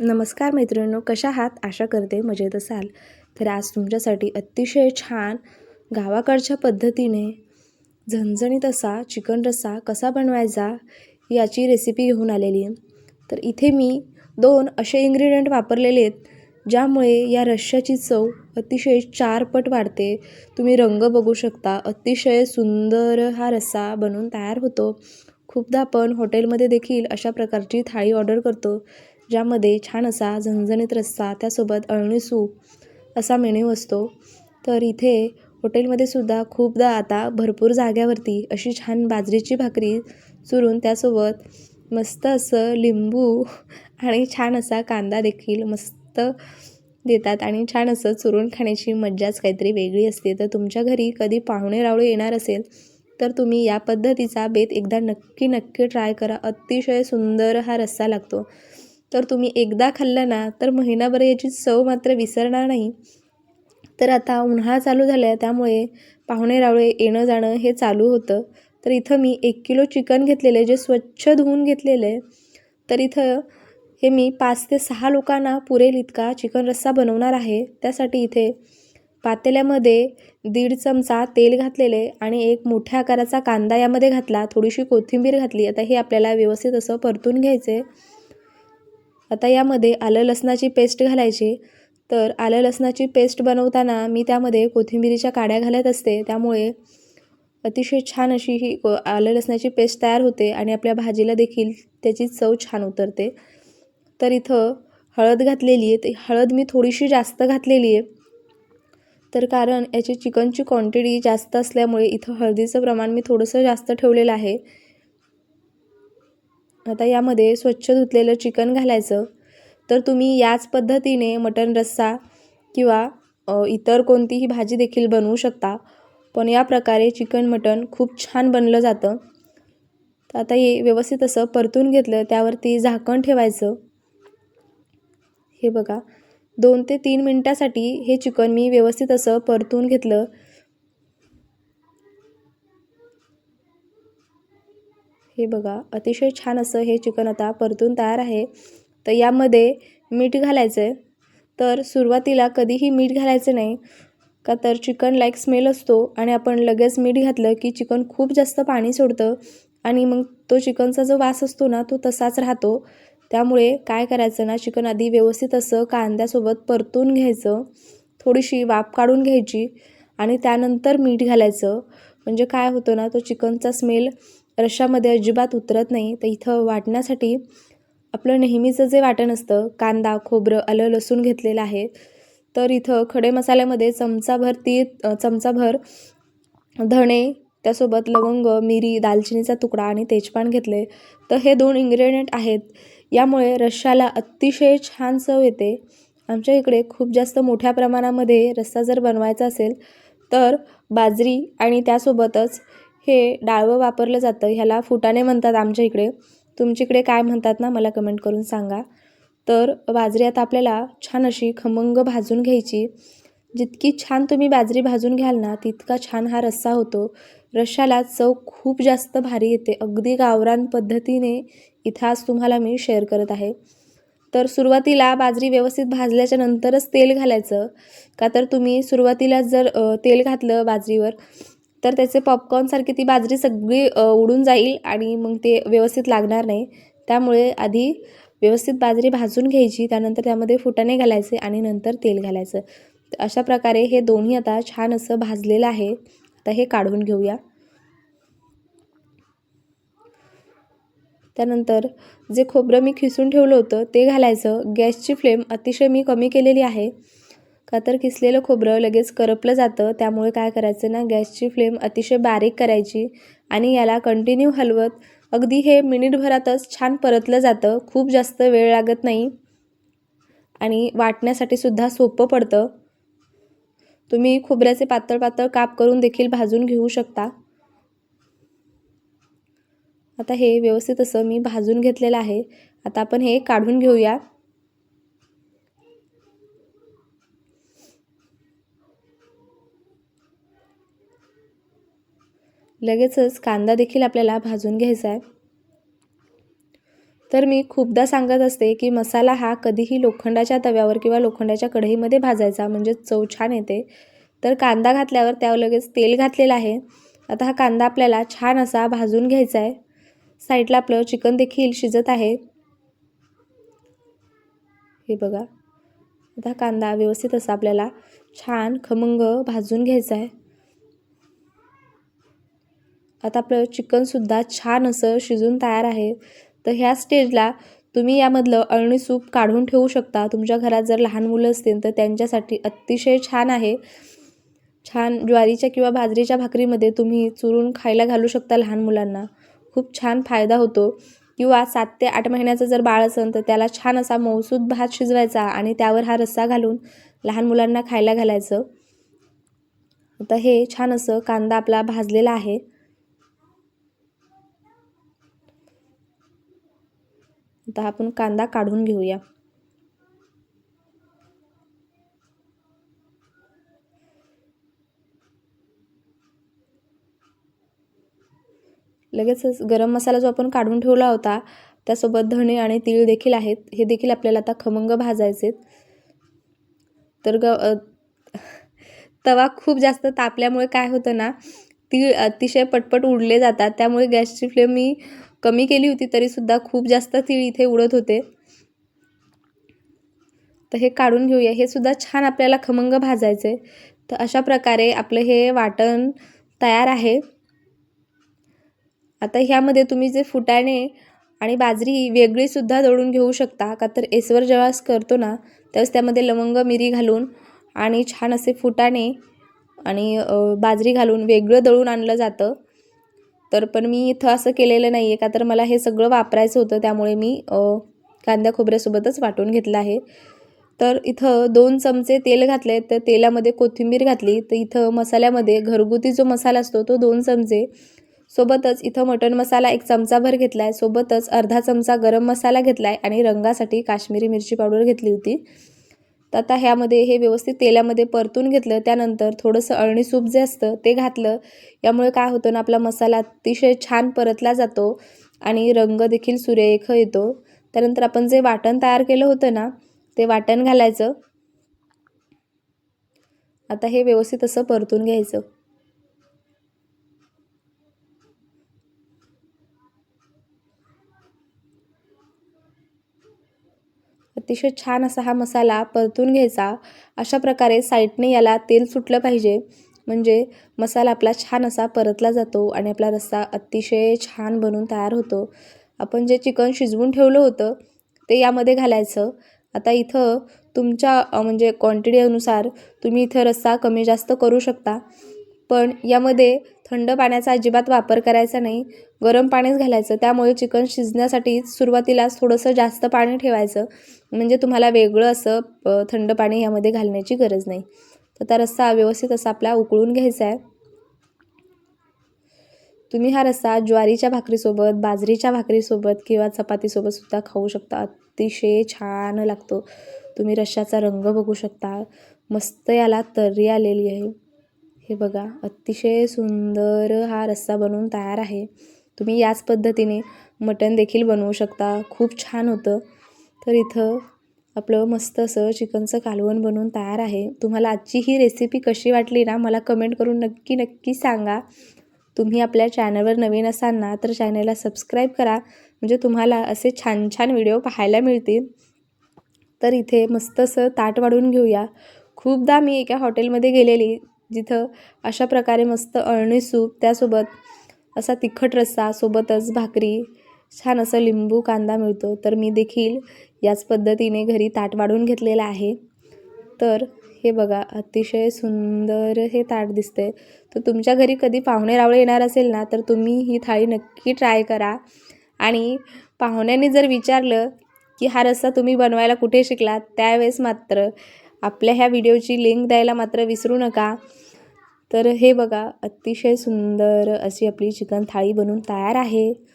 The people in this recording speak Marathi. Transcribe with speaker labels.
Speaker 1: नमस्कार मैत्रिणींनो कशा आहात? आशा करते मजेत असाल. तर आज तुमच्यासाठी अतिशय छान गावाकडच्या पद्धतीने झणझणीत असा चिकन रस्सा कसा बनवायचा याची रेसिपी घेऊन आलेली आहे. तर इथे मी दोन असे इन्ग्रेडियंट वापरलेले आहेत ज्यामुळे या रश्श्याची चव अतिशय चारपट वाढते. तुम्ही रंग बघू शकता अतिशय सुंदर हा रस्सा बनवून तयार होतो. खूपदा आपण हॉटेलमध्ये देखील अशा प्रकारची थाळी ऑर्डर करतो. ज्यामध्ये छान असा झणझणीत रस्सा त्यासोबत अळणी सूप असा मेन्यू असतो. तर इथे हॉटेलमध्ये सुद्धा खूपदा आता भरपूर जाग्यावरती अशी छान बाजरीची भाकरी चुरून त्यासोबत मस्त असं लिंबू आणि छान असा कांदा देखील मस्त देतात आणि छान असं चुरून खाण्याची मज्जाच काहीतरी वेगळी असते. तर तुमच्या घरी कधी पाहुणे रावळे येणार असेल तर तुम्ही या पद्धतीचा बेत एकदा नक्की नक्की ट्राय करा. अतिशय सुंदर हा रस्सा लागतो. तर तुम्ही एकदा खाल्ला ना तर महिनाभर याची चव मात्र विसरणार नाही. तर आता उन्हाळा चालू झाला आहे त्यामुळे पाहुणे रावळे येणं जाणं हे चालू होतं. तर इथं मी एक किलो चिकन घेतलेलं आहे जे स्वच्छ धुवून घेतलेलं आहे. तर इथं हे मी पाच ते सहा लोकांना पुरेल इतका चिकन रस्सा बनवणार आहे. त्यासाठी इथे पातेल्यामध्ये दीड चमचा तेल घातलेले आणि एक मोठ्या आकाराचा कांदा यामध्ये घातला थोडीशी कोथिंबीर घातली. आता हे आपल्याला व्यवस्थित असं परतून घ्यायचं आहे आता यामध्ये आलं लसणाची पेस्ट घालायची. तर आलं लसणाची पेस्ट बनवताना मी त्यामध्ये कोथिंबिरीच्या काड्या घालत असते. त्यामुळे अतिशय छान अशी ही आलं लसणाची पेस्ट तयार होते आणि आपल्या भाजीला देखील त्याची चव छान उतरते. तर इथं हळद घातलेली आहे. ती हळद मी थोडीशी जास्त घातलेली आहे. तर कारण याची चिकनची क्वांटिटी जास्त असल्यामुळे इथं हळदीचं प्रमाण मी थोडंसं जास्त ठेवलेलं आहे. आता यामध्ये स्वच्छ धुतलेलं चिकन घालायचं. तर तुम्ही याच पद्धतीने मटण रस्सा किंवा इतर कोणतीही भाजी देखील बनवू शकता. पण या प्रकारे चिकन मटण खूप छान बनलं जातं. तर आता हे व्यवस्थित असं परतून घेतलं त्यावरती झाकण ठेवायचं. हे बघा दोन ते तीन मिनटासाठी हे चिकन मी व्यवस्थित असं परतून घेतलं. हे बघा अतिशय छान असं हे चिकन आता परतून तयार आहे. तर यामध्ये मीठ घालायचं आहे तर सुरुवातीला कधीही मीठ घालायचं नाही का तर चिकन लाईक स्मेल असतो आणि आपण लगेच मीठ घातलं की चिकन खूप जास्त पाणी सोडतं आणि मग तो चिकनचा जो वास असतो ना तो तसाच राहतो. त्यामुळे काय करायचं ना चिकन आधी व्यवस्थित असं कांद्यासोबत परतून घ्यायचं थोडीशी वाफ काढून घ्यायची आणि त्यानंतर मीठ घालायचं. म्हणजे काय होतं ना तो चिकनचा स्मेल रश्शामध्ये अजिबात उतरत नाही. तर इथं वाटण्यासाठी आपलं नेहमीचं जे वाटण असतं कांदा खोबरं आलं लसूण घेतलेलं आहे तर इथं खडे मसाल्यामध्ये चमचाभर ती चमचाभर धणे त्यासोबत लवंग मिरी दालचिनीचा तुकडा आणि तेजपान घेतले. तर हे दोन इन्ग्रेडियंट आहेत. यामुळे रश्शाला अतिशय छान चव येते. आमच्या इकडे खूप जास्त मोठ्या प्रमाणामध्ये रस्सा जर बनवायचा असेल तर बाजरी आणि त्यासोबतच हे डाळवं वापरलं जातं ह्याला फुटाणे म्हणतात आमच्या इकडे. तुमच्याकडे काय म्हणतात ना मला कमेंट करून सांगा. तर बाजरी आता आपल्याला छान अशी खमंग भाजून घ्यायची. जितकी छान तुम्ही बाजरी भाजून घ्याल ना तितका छान हा रस्सा होतो. रश्शाला चव खूप जास्त भारी येते. अगदी गावरान पद्धतीने इथं आज तुम्हाला मी शेअर करत आहे. तर सुरुवातीला बाजरी व्यवस्थित भाजल्याच्या नंतरच तेल घालायचं. का तर तुम्ही सुरुवातीला जर तेल घातलं बाजरीवर तर त्याचे पॉपकॉर्नसारखी ती बाजरी सगळी उडून जाईल आणि मग ते व्यवस्थित लागणार नाही. त्यामुळे आधी व्यवस्थित बाजरी भाजून घ्यायची त्यानंतर त्यामध्ये फुटाणे घालायचे आणि नंतर तेल घालायचं. अशा प्रकारे हे दोन्ही आता छान असं भाजलेलं आहे. आता हे काढून घेऊया. त्यानंतर जे खोबरं मी खिसून ठेवलं होतं ते घालायचं. गॅसची फ्लेम अतिशय मी कमी केलेली आहे. का तर किसलेलं खोबरं लगेच करपलं जातं. त्यामुळे काय करायचं ना गॅसची फ्लेम अतिशय बारीक करायची आणि याला कंटिन्यू हलवत अगदी हे मिनिटभरातच छान परतलं जातं. खूप जास्त वेळ लागत नाही आणि वाटण्यासाठी सुद्धा सोपं पडतं. तुम्ही खोबऱ्याचे पातळ पातळ काप करून देखील भाजून घेऊ शकता. आता हे व्यवस्थित असं मी भाजून घेतलेलं आहे. आता आपण हे काढून घेऊया. लगेचच कांदा देखील आपल्याला भाजून घ्यायचा आहे. तर मी खूपदा सांगत असते की मसाला हा कधीही लोखंडाच्या तव्यावर किंवा लोखंडाच्या कढईमध्ये भाजायचा म्हणजे चव छान येते. तर कांदा घातल्यावर त्यावर लगेच तेल घातलेलं आहे. आता हा कांदा आपल्याला छान असा भाजून घ्यायचा आहे. साईडला आपलं चिकन देखील शिजत आहे. हे बघा. आता कांदा व्यवस्थित असा आपल्याला छान खमंग भाजून घ्यायचा आहे. आता आपलं चिकनसुद्धा छान असं शिजून तयार आहे. तर ह्या स्टेजला तुम्ही यामधलं अळणी सूप काढून ठेवू शकता. तुमच्या घरात जर लहान मुलं असतील तर त्यांच्यासाठी अतिशय छान आहे. छान ज्वारीच्या किंवा बाजरीच्या भाकरीमध्ये तुम्ही चुरून खायला घालू शकता लहान मुलांना. खूप छान फायदा होतो. किंवा सात ते आठ महिन्याचं जर बाळ असेल तर त्याला छान असा मौसूद भात शिजवायचा आणि त्यावर हा रस्सा घालून लहान मुलांना खायला घालायचं. आता हे छान असं कांदा आपला भाजलेला आहे. आता आपण कांदा काढून घेऊया. लगेचच गरम मसाला जो आपण काढून ठेवला होता त्यासोबत धणे आणि तीळ देखील आहेत. हे देखील आपल्याला आता खमंग भाजायचे तर ग तवा खूप जास्त तापल्यामुळे काय होतं ना तीळ अतिशय पटपट उडले जातात. त्यामुळे गॅसची फ्लेम मी कमी केली होती तरीसुद्धा खूप जास्त तीळ इथे उडत होते. तर हे काढून घेऊया. हे सुद्धा छान आपल्याला खमंग भाजायचे. तर अशा प्रकारे आपलं हे वाटण तयार आहे. आता ह्यामध्ये तुम्ही जे फुटाणे आणि बाजरी वेगळीसुद्धा दळून घेऊ शकता. का तर एसवर जेव्हा करतो ना त्यावेळेस त्यामध्ये लवंग मिरी घालून आणि छान असे फुटाणे आणि बाजरी घालून वेगळं दळून आणलं जातं. तर पण मी इथं असं केलेलं नाही आहे का तर मला हे सगळं वापरायचं होतं. त्यामुळे मी कांद्या खोबऱ्यासोबतच वाटून घेतलं आहे. तर इथं दोन चमचे तेल घातले तर तेलामध्ये कोथिंबीर घातली. तर इथं मसाल्यामध्ये घरगुती जो मसाला असतो तो दोन चमचे. सोबतच इथं मटण मसाला एक चमचाभर घेतला आहे सोबतच अर्धा चमचा गरम मसाला घेतला आहे आणि रंगासाठी काश्मीरी मिरची पावडर घेतली होती. तर आता ह्यामध्ये हे व्यवस्थित तेलामध्ये परतून घेतलं त्यानंतर थोडंसं अळणी सूप जे असतं ते घातलं. यामुळे काय होतं ना आपला मसाला अतिशय छान परतला जातो आणि रंग देखील सुरेख येतो. त्यानंतर आपण जे वाटण तयार केलं होतं ना ते वाटण घालायचं. आता हे व्यवस्थित असं परतून घ्यायचं. अतिशय छान असा हा मसाला परतून घ्यायचा. अशा प्रकारे साईडने याला तेल सुटलं पाहिजे. म्हणजे मसाला आपला छान असा परतला जातो आणि आपला रस्सा अतिशय छान बनून तयार होतो. आपण जे चिकन शिजवून ठेवलं होतं ते यामध्ये घालायचं. आता इथं तुमच्या म्हणजे क्वांटिटीनुसार तुम्ही इथं रस्सा कमी जास्त करू शकता. पण यामध्ये थंड पाण्याचा अजिबात वापर करायचा नाही गरम पाणीच घालायचं. त्यामुळे चिकन शिजण्यासाठी सुरुवातीलाच थोडंसं जास्त पाणी ठेवायचं. म्हणजे तुम्हाला वेगळं असं थंड पाणी यामध्ये घालण्याची गरज नाही. तर त्या रस्सा व्यवस्थित असा आपला उकळून घ्यायचा आहे. तुम्ही हा रस्सा ज्वारीच्या भाकरीसोबत बाजरीच्या भाकरीसोबत किंवा चपातीसोबत सुद्धा खाऊ शकता. अतिशय छान लागतो. तुम्ही रश्शाचा रंग बघू शकता. मस्त याला तर्री आलेली आहे. हे बघा अतिशय सुंदर हा रस्सा बनवून तयार आहे. तुम्ही याच पद्धतीने मटण देखील बनवू शकता. खूप छान होतं. तर इथं आपलं मस्त असं चिकनचं कालवण बनवून तयार आहे. तुम्हाला आजची ही रेसिपी कशी वाटली ना मला कमेंट करून नक्की नक्की सांगा. तुम्ही आपल्या चॅनलवर नवीन असाल ना तर चॅनलला सबस्क्राईब करा. म्हणजे तुम्हाला असे छान छान व्हिडिओ पाहायला मिळतील. तर इथे मस्त असं ताट वाढून घेऊया. खूपदा मी एका हॉटेलमध्ये गेलेली जिथं अशा प्रकारे मस्त अळणी सूप त्यासोबत असा तिखट रस्सा सोबतच भाकरी छान असं लिंबू कांदा मिळतो. तर मी देखील याच पद्धतीने घरी ताट वाढून घेतलेलं आहे. तर हे बघा अतिशय सुंदर हे ताट दिसतंय. तर तुमच्या घरी कधी पाहुणे रावळे येणार असेल ना तर तुम्ही ही थाळी नक्की ट्राय करा. आणि पाहुण्यांनी जर विचारलं की हा रस्सा तुम्ही बनवायला कुठे शिकलात त्यावेळेस मात्र आपल्या ह्या व्हिडिओची लिंक द्यायला मात्र विसरू नका. तर हे बघा अतिशय सुंदर अशी आपली चिकन थाळी बनवून तयार आहे.